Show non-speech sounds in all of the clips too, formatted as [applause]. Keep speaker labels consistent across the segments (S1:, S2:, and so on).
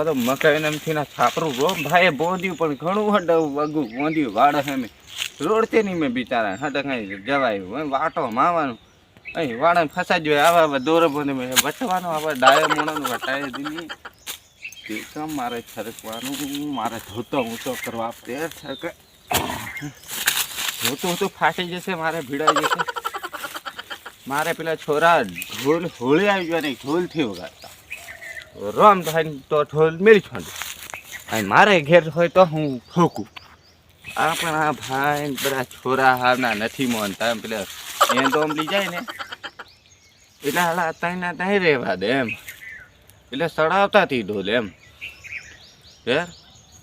S1: બધો મકાઈ એમથી ના છાપરું રો. ભાઈ બોંધ્યું પણ ઘણું હડ વગું. બોંધ્યું વાડ હમે રોડ તે નહીં મેં બિચારા. હટ કાંઈ જવાયું. વાટો માવાનું. અહીં વાડા ફસાઈ ગયો આવા આવા દોરો બંધ મેં બચવાનો આવા ડાયો મોણાનું વટાય દીધી. તે કામ મારે છરકવાનું? મારે ધોતો ઊંચો કરવા પેર છરકે ધોતું ઊંચું ફાટી જશે, મારે ભીડાઈ જશે. મારે પેલા છોરા ઢોલ હોળી આવી ગયો ને, ઢોલથી વગાડતા રમ થાય તો ઢોલ મેળી છોડે અને મારે ઘેર હોય તો હું ઠોકું. આપણા ભાઈ બધા છોરા હારના નથી માનતા. એમ પેલા એ તો લઈ જાય ને. એટલે હાલા ત્યાં ત્યાં રહેવા દે એમ. એટલે સડાવતા હતી ઢોલ એમ. યાર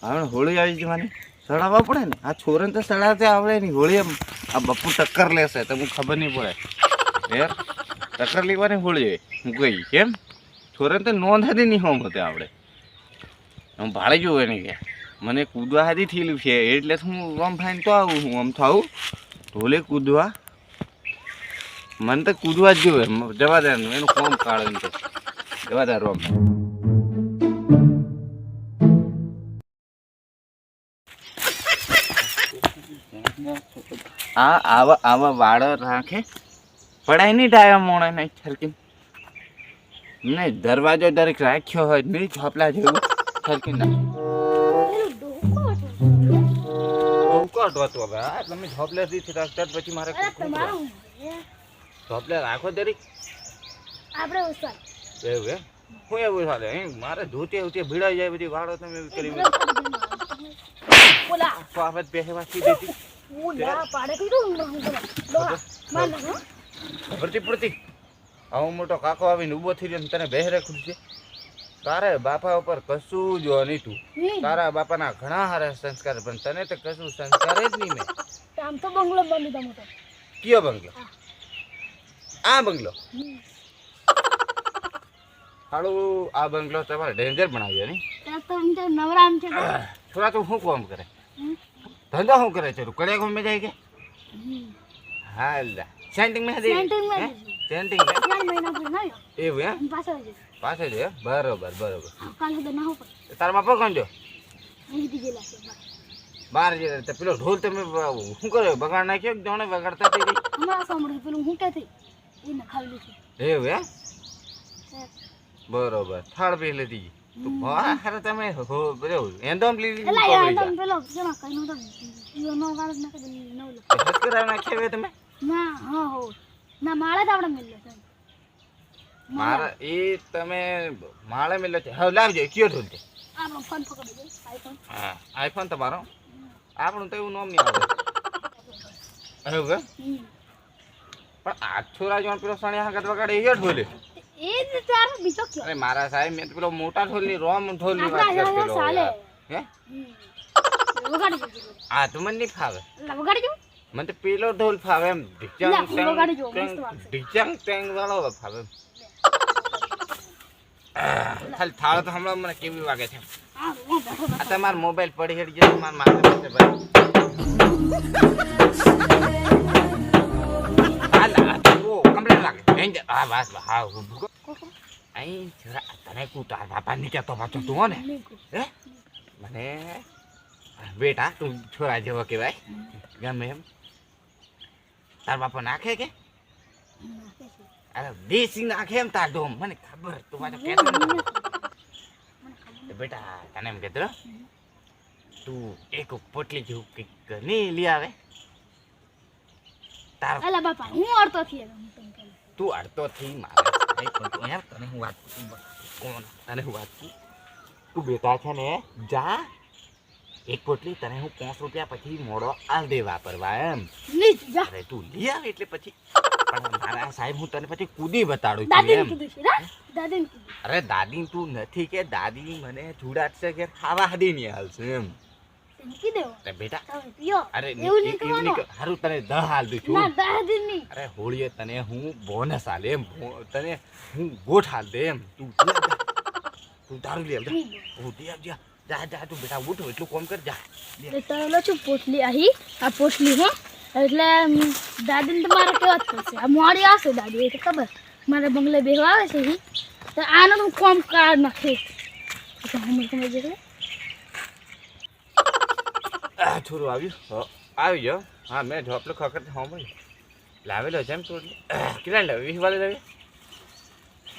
S1: હવે હોળી આવી જવાની. સડાવવા પડે ને? આ છોરને તો સડાવતા આવડે નહીં. હોળી એમ આ બપુ ટક્કર લેશે તો હું ખબર નહીં પડે. યાર ટક્કર લેવાની હોળી હું કહી કેમ? છોરાને તો નોંધ હતી નહીં હોમ હતી આપણે હું ભાડે જોવે ને કે. મને કૂદવા હાથી થયેલું છે, એટલે હું આમ ફાઈન તો આવું હું આમ થાવું ઢોલે કૂદવા. મને તો કૂદવા જ જોવે, મ- જવા દે એનું કોમ કાઢે તો જવા દે રોમ આ આવા આવા વાળ રાખે. પડાય નહીં ડાયા મોણા નહીં છરકી નહીં દરવાજો દરેક રાખ્યો હોય નહીં છોપલા જેવું. સરખી ના. ઉકળતો હતો હવે હા તમે ઝોપલે થી રાખતા પછી મારે
S2: તમારું
S1: રાખો? દરેક?
S2: આપણે ઉસ્તાદ
S1: એવું એમ? હું એવું ચાલે મારે ધોતે ઉતે ભીડાઈ જાય બધી વાળો તમે કરી
S2: બોલા.
S1: પાપત પહેવા સીધી
S2: બોલા પાડે કીધું હું રહું બોલા. દોહા માર નાખો
S1: ભરતી પડતી આવો મોટો કાકો આવીને ઊભો થઈ રહ્યો તને બહેરે ખુરશે તારે બાપા ઉપર કશું જો નહીં તું. તારા બાપાના ઘણા સારા સંસ્કાર પણ તને તો કશું સંસ્કાર જ નહીં મેં.
S2: આમ તો બંગલો બની દો મોટો.
S1: કયો બંગલો? આ બંગલો. હાડું આ બંગલો તમારે ડેન્જર બનાવ્યો નહીં?
S2: ત્યાં તો એમ તો નવરા એમ છે
S1: થોડા તું શું કામ કરે? ધંધા શું કરે છે તું કડિયા કોમ જાય કે?
S2: હાલ
S1: હા લા સેન્ટિંગમાં
S2: સેન્ટિંગમાં
S1: સેન્ટિંગ
S2: મહિના ના
S1: એવું હે
S2: પાસે જ.
S1: પાસે છે બરોબર બરોબર.
S2: કાલ સુધી ના પડે.
S1: તારા બાપા કોણ જો
S2: છે
S1: બાર જે તે પેલો ઢોલ તમે શું કર્યો? બગાડ નાખ્યો કે જાણે બગાડતા થઈ ગઈ
S2: હમણાં સાંભળ્યું પેલું હું કે થઈ એને ખાવી લીધી
S1: એવું હે. બરોબર થાળ પી લીધી. તો બહાર તમે હો બધો એંદોમ લીધી જા.
S2: તમે પેલો જણા કઈ નો વાર જ નાખી દે નવ લો
S1: તે હસકરાવ નાખ્યા તમે?
S2: ના હા હો. ના માળે તો આપણે મિલ
S1: મારા એ તમે માળે મેલો છે. હવે લાવજો કયો ઢોલ છે
S2: આપણો ફોન પકડી દે આઈફોન.
S1: હા આઈફોન તમારો? આપણું તો એવું નામ નહીં આવે. એવું કે? પણ આ છોરા જોણ પેલો સણિયા હગત વગાડે એ ઢોલે?
S2: એ જ તાર બીજો કયો?
S1: અરે મારા સાહેબ મેં પેલો મોટા ઢોલની રોમ ઢોલની વાત કરતો હે.
S2: વગાડી
S1: આ તો મને નહીં ફાવે.
S2: વગાડી
S1: મને તો પેલો ઢોલ ફાવે એમ. ઢીચાંગ ટેંગ ઢીચાંગ ટેંગ વાળો ફાવે ખાલી થાળો તો હમણાં મને કેવી વાગે છે. આ તમારો મોબાઈલ પડી હેડી જશે મારા માથે પાસે ભાઈ. હા હા અહીં જરા તને કુ તાર બાપા ની કહેતો પાછો તું હો ને. હે? મને બેટા તું છોરા જેવો કહેવાય. ગમે એમ. તાર બાપા નાખે કે? અરે દેશી નાખે એમ તાર ડોમ. મને ખબર તું પાછો કહેતો બેટા તને એમ કહેતો તું એક પોટલી જેવું કંઈક નહીં લઈ આવે. તાર
S2: અલા બાપા હું અડતો થી.
S1: તું અડતો થી મારા યાર તને હું વાત કોણ? તને હું વાત તું બેટા છે ને જા. એક પોટલી તને હું પાંચ રૂપિયા પછી મોડો આલ દે વાપરવા એમ. અરે તું લઈ આવે એટલે પછી. પણ મારા સાહેબ હું તને પછી કૂદી બતાડું છું એમ. અરે દાદી તું નથી કે દાદી મને ચૂડાટશે કે ખાવા હાદી નહીં હાલશે એમ. બેટા અરે. હારું તને દહ હાલ દઉં છું. અરે હોળીએ તને હું બોનસ હાલે એમ. તને હું ગોઠ હાલ દે એમ. તું તું દારૂ લે હું દે જા જા જા તું બેટા ઉઠ એટલું કોમ કર જા. લે.
S2: એ તરલો છું પોટલી આહી આ પોટલી હો. એટલે ઉમ, દાદીને તો મારે કેવા જ થશે આ મોડી આવશે દાદી એ તો ખબર. મારે બંગલે બેહવા આવે છે ઈ. તો આનો હું કોમ કાઢ નાખે. તો હમણાં તમે જે
S1: આ છોરું આવ્યું. હો, આવી ગયો. હા મેં ઢોપલો ખકર સાંભળી લાવેલો છે એમ છોડ કેટલા લાવે વીસ વાળે લાવે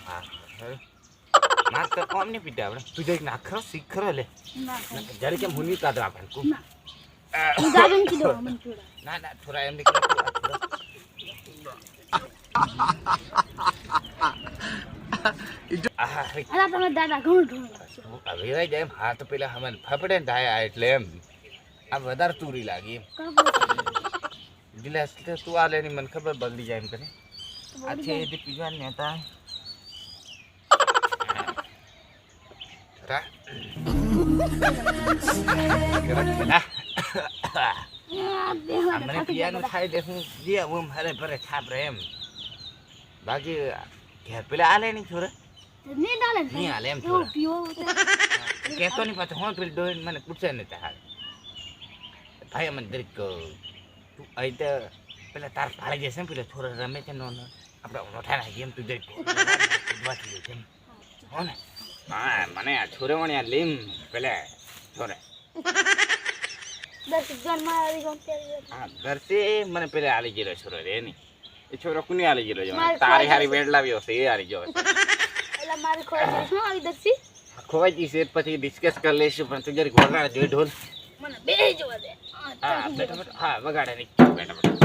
S1: હા. હવે. ના તો કોમ નહીં પીતા આપણે તું જઈક નાખરો શીખરો લે
S2: ના ખાય.
S1: જ્યારે કેમ હું નહીં કાઢો આપણે કુ.
S2: ના હું દાદાને કીધું મને છોડા
S1: ના ના થોડા એમ નીકળે
S2: અલા તમે દાદા ઘણું ઢોળ નાખશો.
S1: વેરાઈ જાય એમ હા તો પેલા હમણાં ફપડે ને થાય આ એટલે એમ આ વધારે તુરી લાગી એમ
S2: કાં
S1: ગિલાસ લે તું આ લેની મને ખબર બગડી જાય એમ કરે આ છે એ પીવાની નેતા રા
S2: આ
S1: પીવાનું થાય દે હું જે હું હરે ભરે છાપ એમ બાકી ઘેર પેલા આલે નહીં છોરે
S2: નહીં આલે
S1: નહીં હાલે એમ.
S2: તો
S1: કહેતો નહીં પાછો હું પેલી ડોહીને મને પૂછે ને તાર ભાઈ મને દરેક તું અહીં તો પેલા તાર ભાડે જશે ને પેલા છોરા રમે છે નો આપણે નોઠા નાખીએ એમ તું દરેક. હો ને મને આ છોરે. વણી આ લીમ પેલે છોરે ઘરથી મને પેલા આલી ગયેલો છોરો રે નહીં એ છોરો કુની આલી ગયેલો છે? તારી
S2: ખોવાઈ
S1: હારી વેડ લાવ્યો છે એ હારી ગયો
S2: એટલે મારી ખોઈ શું આવી દસી
S1: ખોવાઈ જઈશે પછી ડિસ્કસ કરી લઈશું પણ તું જરીક વગાડે જોઈ ઢોલ.
S2: મને બે જોવા દે. હા,
S1: હા
S2: ચાલ,
S1: બેઠો બેઠો હા વગાડે નહીં. બેઠો બેઠો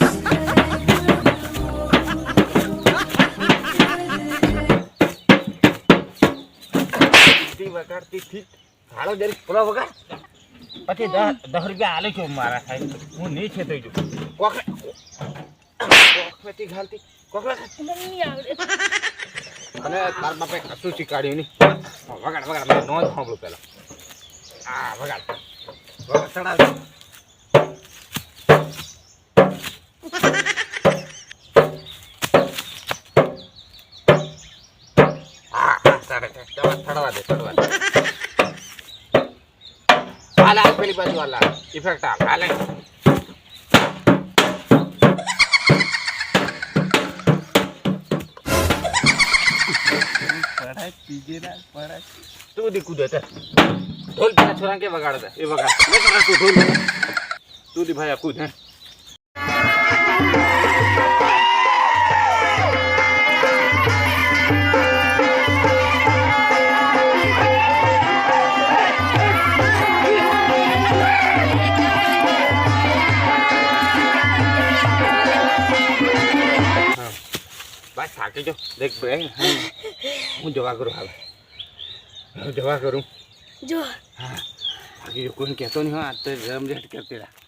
S1: [laughs] વગાડતી થી હાલો જરીક પેલો વગાડ. પછી દસ દસ રૂપિયા હાલે છો મારા સાહેબ. હું નહીં છે તો કોકરે કોકરેથી ઘાલતી. કોકરે
S2: મને નહીં આવડે
S1: અને તાર બાપે કશું શીખવાડ્યું નહીં. વગાડ વગાડ. મેં નોંધ સાંભળું પેલા હા વગાડ. વગાડ ચડાવ હા હા ચડે છે ચડવા ચડવા દે ચડવા દે હાલ હાલ પેલી બાજુ હાલ ઇફેક્ટ હાલ હાલે તું દીકું દે ઢોલ પેલા છોરા કે વગાડે એ વગાડ તું ઢોલ તું દી ભાઈ આખું હા. થાકી જો. દેખ ભાઈ હું જોવા કરું હવે હું જવા કરું.
S2: જો.
S1: હા. બાકી કોઈ કહેતો નહીં હોય તો તો રમઝટ કરતી રહ્યા